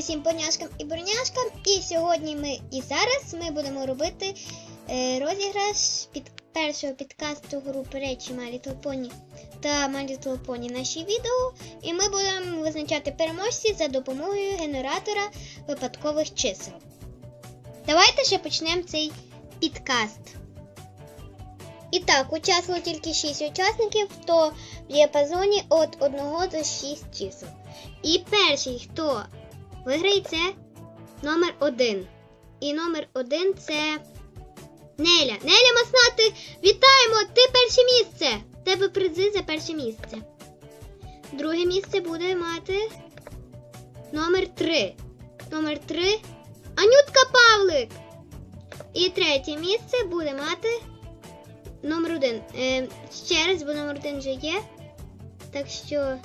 Усім поняшкам і броняшкам. І сьогодні ми і зараз ми будемо робити е, розіграш під першого підкасту групи речі My Little Pony та My Little Pony наші відео. І ми будемо визначати переможців за допомогою генератора випадкових чисел. Давайте ще почнемо цей підкаст. І так, участвувало тільки 6 учасників, то в діапазоні від 1 до 6 чисел. І перший, хто виграє, це номер 1. І номер 1 це Неля. Неля Маснати, вітаємо! Ти перше місце! Тебе призи за перше місце. Друге місце буде мати номер 3. Номер 3 Анютка Павлик. І третє місце буде мати номер 1. Е, ще раз, бо номер 1 вже є. Так що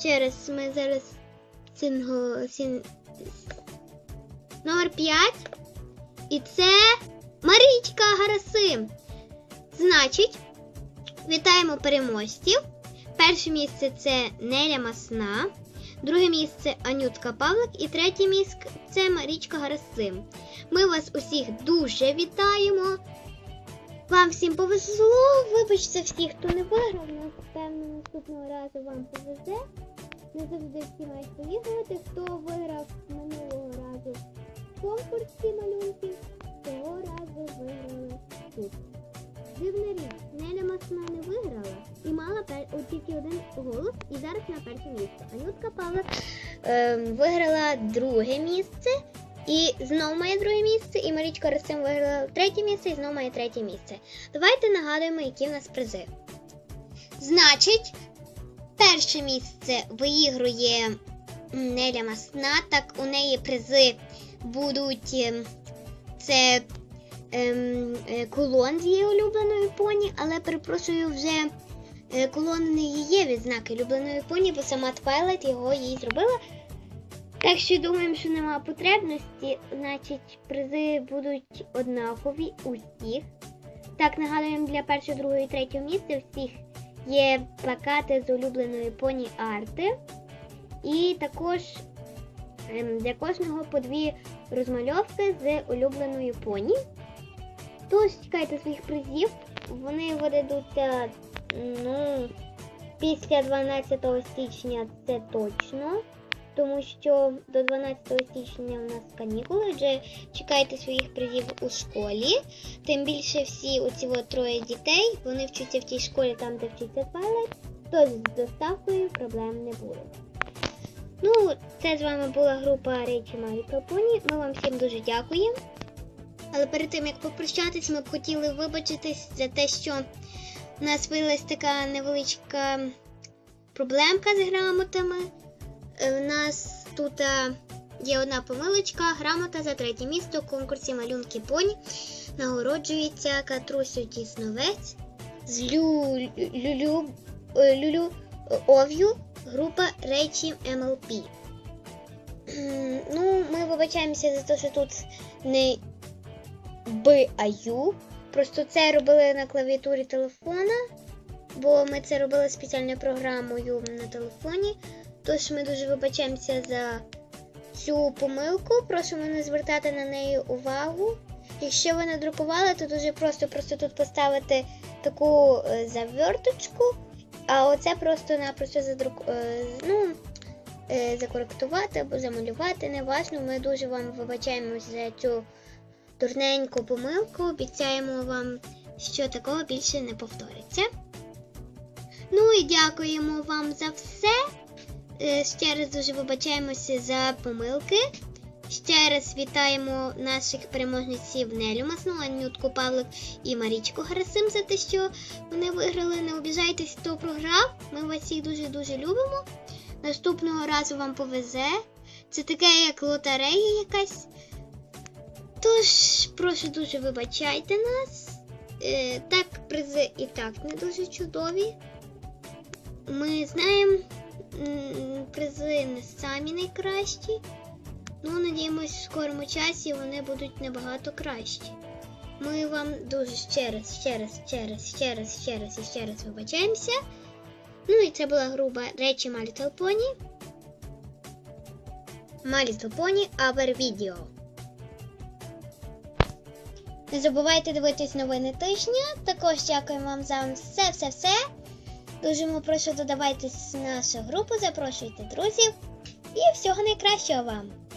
ще раз ми зараз синго, син, номер 5. І це Марічка Гарасим. Значить, вітаємо переможців. Перше місце це Неля Масна, друге місце Анютка Павлик і третє місце це Марічка Гарасим. Ми вас усіх дуже вітаємо. Вам всім повезло. Вибачте всіх, хто не виграв. Напевно, наступного разу вам повезе. Не завжди всі мають поїхати. Хто виграв минулого разу в конкурсі малюнків, тут. Дивна річ, Неля Масна не виграла і мала от тільки один голос, і зараз на перше місце. Анютка Павлик е, виграла друге місце. І знову має друге місце, і Марічка Росим виграла третє місце і знову має третє місце. Давайте нагадуємо, які в нас призи. Значить, перше місце виігрує Неля Масна. Так, у неї призи будуть ем, це ем, е, кулон з її улюбленої поні, але перепрошую, вже е, кулон не є відзнаки улюбленої поні, бо сама Твайлайт його їй зробила. Так що думаємо, що нема потребності, значить призи будуть однакові усіх. Так, нагадуємо, для першого, другого і третього місця всіх є плакати з улюбленої поні арти. І також ем, для кожного по дві розмальовки з улюбленою поні. Тож чекайте своїх призів. Вони видадуться ну, після 12 січня це точно. Тому що до 12 січня у нас канікули, вже чекайте своїх призів у школі. Тим більше всі оці от троє дітей, вони вчаться в тій школі, там, де вчиться Twilight, тож з доставкою проблем не буде. Ну, це з вами була група Речі Малі Пропоні. Ми вам всім дуже дякуємо. Але перед тим як попрощатись, ми б хотіли вибачитись за те, що у нас виявилась така невеличка проблемка з грамотами. Е, У нас тут е, є одна помилочка. Грамота за третє місто в конкурсі малюнки поні нагороджується Катрусю Тісновець з Лю... Люлю... е, Ов'ю, група речі МЛП. Ну, ми вибачаємося за те, що тут не А Просто це робили на клавіатурі телефона, бо ми це робили спеціальною програмою на телефоні. Тож ми дуже вибачаємося за цю помилку. Просимо не звертати на неї увагу. Якщо ви надрукували, то дуже просто просто тут поставити таку е, заверточку, а оце просто-напросто задрук... е, ну, е, закоректувати або замалювати. Неважно. Ми дуже вам вибачаємось за цю дурненьку помилку. Обіцяємо вам, що такого більше не повториться. Ну і дякуємо вам за все. Е, Ще раз дуже вибачаємося за помилки. Ще раз вітаємо наших переможниців Нелю Масну, Анютку Павлик і Марічку Гарасим за те, що вони виграли. Не обіжайтесь, хто програв. Ми вас всіх дуже-дуже любимо. Наступного разу вам повезе. Це таке, як лотерея якась. Тож, прошу дуже вибачайте нас. Е, так, призи і так не дуже чудові. ми знаємо, призи не самі найкращі. Ну, надіємось, в скорому часі вони будуть набагато кращі. Ми вам дуже ще раз, ще раз, ще раз, ще раз, ще раз і ще раз вибачаємося. Ну і це була груба речі My Little Pony. My Little Pony. Не забувайте дивитись новини тижня. Також дякую вам за все-все-все. Дуже ми прошу додавайтесь в нашу групу, запрошуйте друзів. І всього найкращого вам!